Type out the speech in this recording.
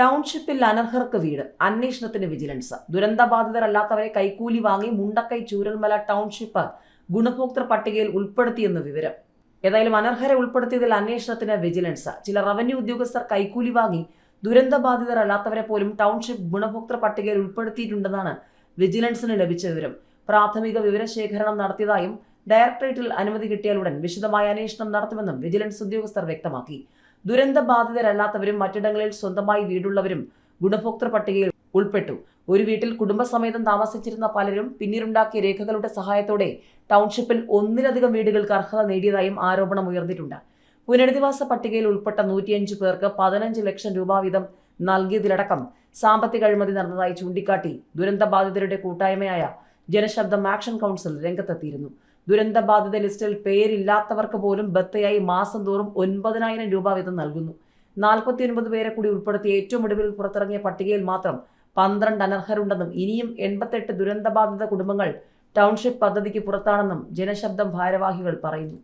ടൗൺഷിപ്പിൽ അനർഹർക്ക് വീട്. അന്വേഷണത്തിന് വിജിലൻസ്. ദുരന്തബാധിതരല്ലാത്തവരെ കൈക്കൂലി വാങ്ങി മുണ്ടക്കൈ ചൂരൽമല ടൗൺഷിപ്പ് ഗുണഭോക്തൃ പട്ടികയിൽ ഉൾപ്പെടുത്തിയെന്ന് വിവരം. ഏതായാലും അനർഹരെ ഉൾപ്പെടുത്തിയതിൽ അന്വേഷണത്തിന് വിജിലൻസ്. ചില റവന്യൂ ഉദ്യോഗസ്ഥർ കൈക്കൂലി വാങ്ങി ദുരന്തബാധിതരല്ലാത്തവരെ പോലും ടൗൺഷിപ്പ് ഗുണഭോക്തൃ പട്ടികയിൽ ഉൾപ്പെടുത്തിയിട്ടുണ്ടെന്നാണ് വിജിലൻസിന് ലഭിച്ച വിവരം. പ്രാഥമിക വിവരശേഖരണം നടത്തിയതായും ഡയറക്ടറേറ്റിൽ അനുമതി കിട്ടിയാലുടൻ വിശദമായ അന്വേഷണം നടത്തുമെന്നും വിജിലൻസ് ഉദ്യോഗസ്ഥർ വ്യക്തമാക്കി. ദുരന്തബാധിതരല്ലാത്തവരും മറ്റിടങ്ങളിൽ സ്വന്തമായി വീടുള്ളവരും ഗുണഭോക്തൃ പട്ടികയിൽ ഉൾപ്പെട്ടു. ഒരു വീട്ടിൽ കുടുംബസമേതം താമസിച്ചിരുന്ന പലരും പിന്നീടുണ്ടാക്കിയ രേഖകളുടെ സഹായത്തോടെ ടൗൺഷിപ്പിൽ ഒന്നിലധികം വീടുകൾക്ക് അർഹത നേടിയതായും ആരോപണം ഉയർന്നിട്ടുണ്ട്. പുനരധിവാസ പട്ടികയിൽ ഉൾപ്പെട്ട നൂറ്റിയഞ്ച് പേർക്ക് പതിനഞ്ച് ലക്ഷം രൂപ വീതം നൽകിയതിലടക്കം സാമ്പത്തിക അഴിമതി നടന്നതായി ചൂണ്ടിക്കാട്ടി ദുരന്തബാധിതരുടെ കൂട്ടായ്മയായ ജനശബ്ദം ആക്ഷൻ കൗൺസിൽ രംഗത്തെത്തിയിരുന്നു. ദുരന്തബാധിത ലിസ്റ്റിൽ പേരില്ലാത്തവർക്ക് പോലും ബത്തയായി മാസം തോറും ഒൻപതിനായിരം രൂപ വീതം നൽകുന്നു. നാൽപ്പത്തിയൊൻപത് പേരെ കൂടി ഉൾപ്പെടുത്തി ഏറ്റവും ഒടുവിൽ പുറത്തിറങ്ങിയ പട്ടികയിൽ മാത്രം പന്ത്രണ്ട് അനർഹരുണ്ടെന്നും ഇനിയും എൺപത്തെട്ട് ദുരന്തബാധിത കുടുംബങ്ങൾ ടൗൺഷിപ്പ് പദ്ധതിക്ക് പുറത്താണെന്നും ജനശബ്ദം ഭാരവാഹികൾ പറയുന്നു.